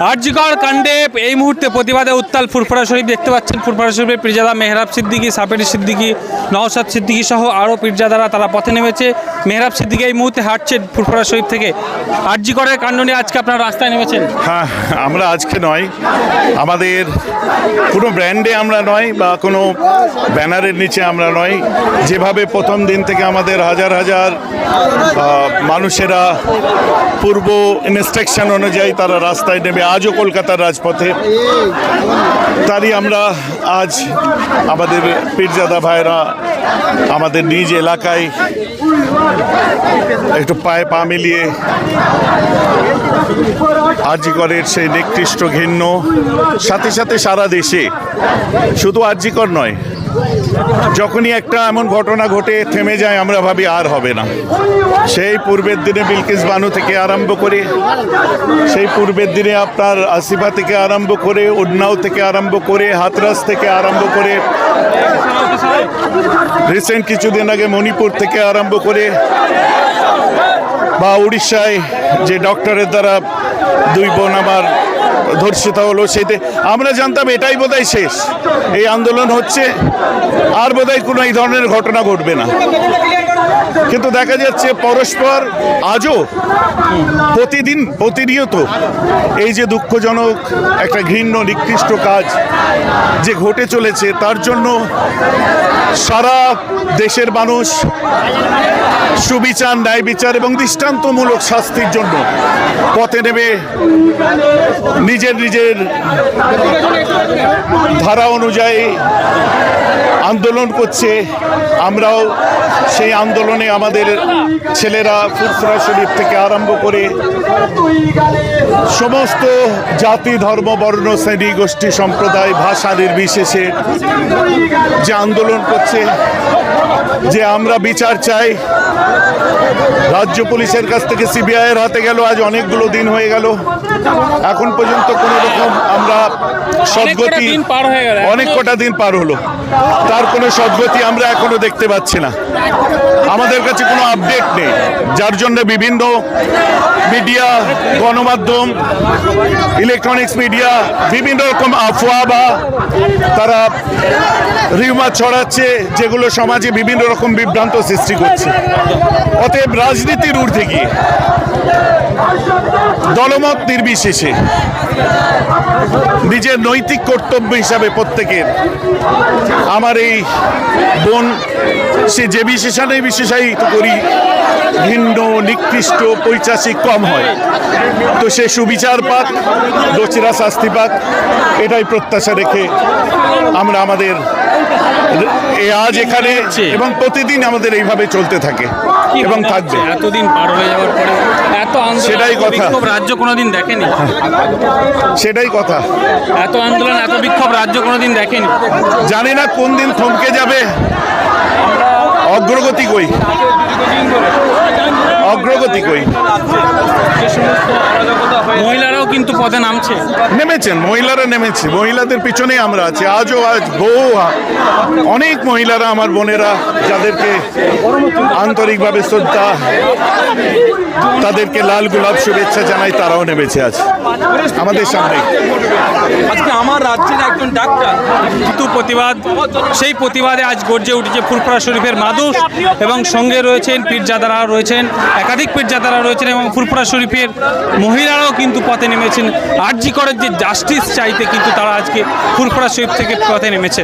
আরজিকর কাণ্ডে এই মুহূর্তে প্রতিবাদে উত্তাল ফুরফুরা শরীফ দেখতে পাচ্ছেন। ফুরফুরা শরীফের পীরজাদা মেহরাব সিদ্দিকী সাপের সিদ্দিকী, নওশাদ সিদ্দিকী সহ আরও পীরজাদারা তারা পথে নেমেছে। মেহরাব সিদ্দিকী এই মুহূর্তে হাঁটছে ফুরফুরা শরীফ থেকে। আরজিকরের কাণ্ড নিয়ে আজকে আপনারা রাস্তায় নেমেছেন। হ্যাঁ আমরা আজকে নয়। আমাদের কোনো ব্র্যান্ডে আমরা নয় বা কোনো ব্যানারের নিচে আমরা নয়। যেভাবে প্রথম দিন থেকে আমাদের হাজার হাজার মানুষেরা পূর্ব ইনস্ট্রাকশন অনুযায়ী তারা রাস্তায় নেমে আজও কলকাতার রাজপথে। তারই আমরা আজ আমাদের পীরজাদা ভাইরা আমাদের নিজ এলাকায় একটু পায়ে পা মিলিয়ে আরজিকরের সেই নিকৃষ্ট ঘৃণ্য, সাথে সাথে সারা দেশে। শুধু আরজিকর নয় যখনই একটা এমন ঘটনা ঘটে, থেমে যায়, আমরা ভাবি আর হবে না। সেই পূর্বের দিনে বিলকিস বানু থেকে আরম্ভ করে, সেই পূর্বের দিনে আপনার আসিফা থেকে আরম্ভ করে উন্নাও থেকে আরম্ভ করে, হাতরাস থেকে আরম্ভ করে রিসেন্ট কিছুদিন আগে মণিপুর থেকে আরম্ভ করে বা উড়িষ্যায় যে ডক্টরের দ্বারা দুই বোন আমার ধর্ষিত হলো সেতে আমরা জানতাম এটাই বোধহয় শেষ। এই আন্দোলন হচ্ছে, আর বোধহয় কোনো এই ধরনের ঘটনা ঘটবে না। কিন্তু দেখা যাচ্ছে পরস্পর আজও প্রতিদিন প্রতিনিয়ত এই যে দুঃখজনক একটা ঘৃণ্য, নিকৃষ্ট কাজ যে ঘটে চলেছে, তার জন্য সারা দেশের মানুষ সুবিচার ন্যায় বিচার এবং দৃষ্টান্তমূলক শাস্তির জন্য পথে নেবে নিজের নিজের ধারা অনুযায়ী আন্দোলন করছে। আমরাও সেই আন্দোলনে আমাদের ছেলেরা ফুরফুরা শরীফ থেকে আরম্ভ করে সমস্ত জাতি, ধর্ম, বর্ণ, শ্রেণি, গোষ্ঠী, সম্প্রদায়, ভাষা নির্বিশেষে যে আন্দোলন করছে, যে আমরা বিচার চাই, রাজ্য পুলিশের কাছ থেকে সিবিআইয়ের হাতে গেল, আজ অনেকগুলো দিন হয়ে গেল। এখন পর্যন্ত কোনো রকম আমরা সদ্গতি। অনেক কটা দিন পার হলো। তার কোনো সদ্গতি আমরা এখনও দেখতে পাচ্ছি না। আমাদের কাছে কোনো আপডেট নেই। যার জন্য বিভিন্ন মিডিয়া গণমাধ্যম ইলেকট্রনিক্স মিডিয়া বিভিন্ন রকম আফওয়া বা তারা রিউমা ছড়াচ্ছে যেগুলো সমাজে বিভিন্ন রকম বিভ্রান্ত সৃষ্টি করছে। অতএব রাজনীতির ঊর্ধ্বে গিয়ে দলমত নির্বিশেষে নিজের নৈতিক কর্তব্য হিসাবে প্রত্যেকের। আমার এই বোন সে যে বিশেষণে বিশেষায়িত করি ভিন্ন নিকৃষ্ট পৈচাসিক কম হয়। তো সে সুবিচার পাক দোষীরা শাস্তি পাক এটাই প্রত্যাশা রেখে আমরা আমাদের আজ এখানে এবং প্রতিদিন আমাদের এইভাবে চলতে থাকে। এবং থাকবে। এতদিন পার হয়ে যাওয়ার পরে এত আন্দোলন সেটাই কথা। বিক্ষোভ রাজ্য কোনোদিন দেখেনি? সেটাই কথা। এত আন্দোলন এত বিক্ষোভ রাজ্য কোনোদিন দেখেনি? জানি না কোন দিন থমকে যাবে। অগ্রগতি কই? অগ্রগতি কই? মহিলারাও কিন্তু পদে নামছে। নেমেছেন মহিলারা নেমেছে মহিলাদের পিছনেই আমরা আছি। আজও আজ বহু অনেক মহিলারা আমার বোনেরা যাদেরকে আন্তরিকভাবে শ্রদ্ধা তাদেরকে লাল গোলাপ শুভেচ্ছা জানাই তারাও নেমেছে আজ আমাদের সামনে। আজকে আমার রাজ্যের একজন ডাক্তার প্রতিবাদ। সেই প্রতিবাদে আজ গর্জে উঠেছে ফুরফুরা শরীফের মাদুস এবং সঙ্গে রয়েছেন পীরজাদারা রয়েছেন একাধিক পীরজাদারা রয়েছেন এবং ফুরফুরা শরীফের মহিলারাও কিন্তু পথে নেমেছেন। আরজি করের যে জাস্টিস চাইতে কিন্তু তারা আজকে ফুরফুরা শরীফ থেকে পথে নেমেছেন।